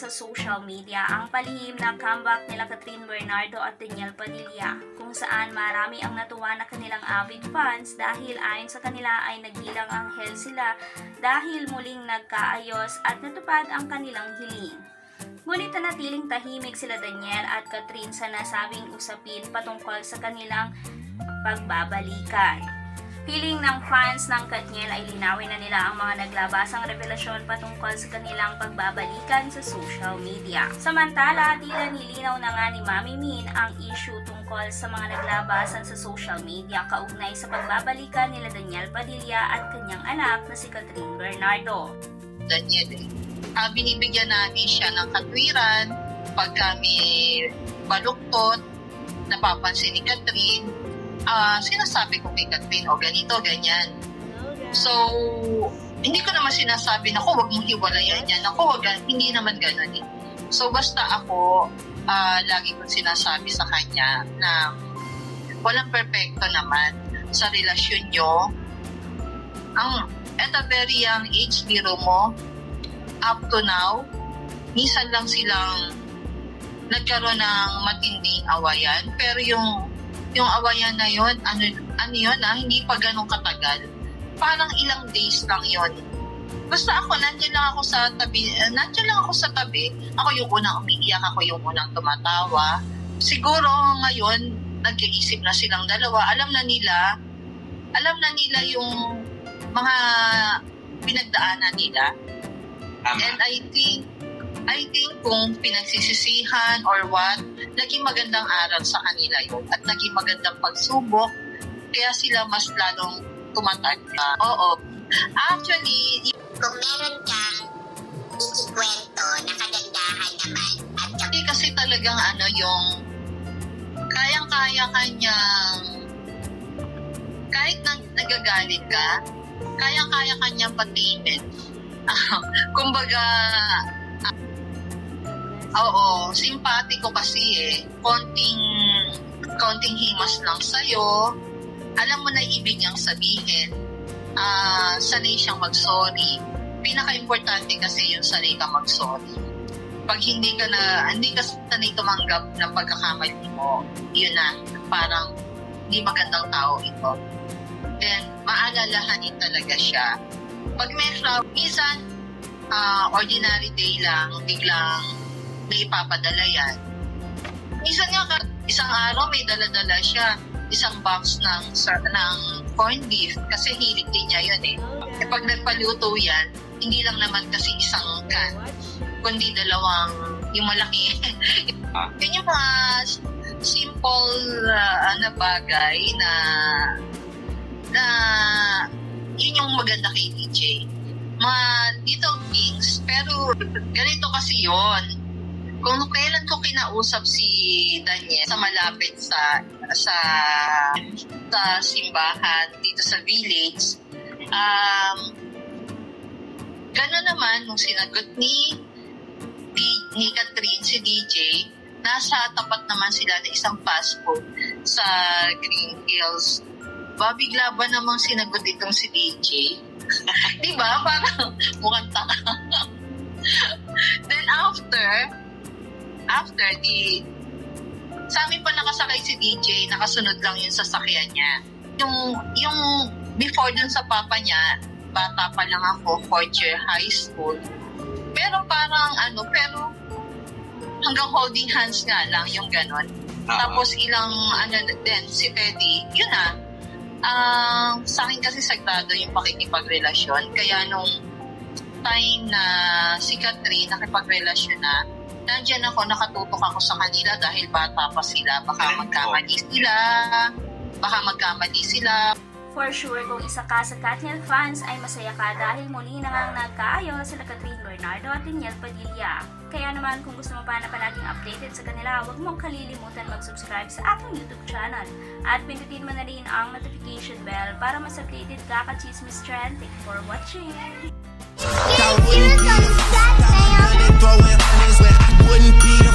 Sa social media ang palihim na comeback nila Catherine Bernardo at Daniel Padilla kung saan marami ang natuwa na kanilang avid fans dahil ayon sa kanila ay nagbilang anghel sila dahil muling nagkaayos at natupad ang kanilang hiling. Ngunit nanatiling tahimik sila Daniel at Catherine sa nasabing usapin patungkol sa kanilang pagbabalikan. Feeling ng fans ng Katniel ay linawin na nila ang mga naglabasang revelasyon patungkol sa kanilang pagbabalikan sa social media. Samantala, tila nilinaw na nga ni Mami Min ang issue tungkol sa mga naglabasan sa social media kaugnay sa pagbabalikan nila Daniel Padilla at kanyang anak na si Catherine Bernardo. Daniel eh. Ah, binibigyan namin siya ng katwiran pag kami baluktot, napapansin ni Catherine, ah, sinasabi ko kay Catherine, o ganito, ganyan. So, hindi ko naman sinasabi na, ko, wag mong hiwalayan yan. Ako, wag, gan-" hindi naman ganun eh. So, basta ako, ah, lagi kong sinasabi sa kanya na walang perfecto naman sa relasyon nyo. Ang, at a very young age, biro mo, up to now, minsan lang silang nagkaroon ng matinding awayan. Pero yung yung awayan na yon ano, ano yun ah, hindi pa ganun katagal. Parang ilang days lang yon Basta ako, nandiyan lang ako sa tabi, eh, nandiyan lang ako sa tabi. Ako yung unang umiiyak, ako yung unang tumatawa. Siguro ngayon, nagkaisip na silang dalawa. Alam na nila, alam na nila yung mga pinagdaanan nila. Tama. And I think, I think kung pinagsisisihan or what, naging magandang aral sa kanila yun at naging magandang pagsubok, kaya sila mas lalong tumatag. Oo. Actually, kung meron kang ikikwento na kagandahan naman at hindi kasi talagang ano yung kayang-kaya kanyang kahit nag nagagalit ka, kayang-kaya kanyang patimin. Kumbaga, oo, simpatiko kasi eh. Konting, konting himas lang sa'yo. Alam mo na ibig niyang sabihin. Ah, sanay siyang mag-sorry. Pinaka-importante kasi yung sanay ka mag-sorry. Pag hindi ka na, hindi ka sanay tumanggap ng pagkakamali mo, yun na, parang hindi magandang tao ito. Then, maalalahanin talaga siya. Pag may flower, minsan, ah, ordinary day lang, biglang may ipapadala yan. Minsan nga, isang araw may dala-dala siya, isang box ng, sa- ng corned beef, kasi hilig din niya yun eh. Eh, pag nagpaluto yan, hindi lang naman kasi isang can, kundi dalawang, yung malaki. Ah. yun yung mga simple ah, na bagay na na yun yung maganda kay DJ. Mga little things, pero ganito kasi yon Kung kailan ko kinausap si Daniel sa malapit sa sa sa simbahan dito sa village, um, gano'n naman nung sinagot ni ni Catherine si DJ, nasa tapat naman sila na isang fast sa Green Hills ba, bigla ba namang sinagot itong si DJ? Di ba? Parang mukhang taka. Then after, after the, sa amin pa nakasakay si DJ, nakasunod lang yung sasakyan niya. Yung, yung before dun sa papa niya, bata pa lang ako, fourth year high school. Pero parang ano, pero hanggang holding hands nga lang yung ganon. Ah, Tapos ilang ano din si Teddy, yun na. Ah, sa akin kasi sagrado yung pakikipagrelasyon. Kaya nung time na si Catherine nakipagrelasyon na, nandiyan ako, nakatutok ako sa kanila dahil bata pa sila. Baka magkamali sila, baka magkamali sila. For sure, kung isa ka sa Katniel fans ay masaya ka dahil muli na nga nagkaayo sila Catherine Bernardo at Daniel Padilla. Kaya naman kung gusto mo pa na palaging updated sa kanila, huwag mong kalilimutan mag-subscribe sa ating YouTube channel. At pindutin mo na rin ang notification bell para mas updated ka ka Chismis Trend. Thank you for watching! Thank you, so much! wouldn't be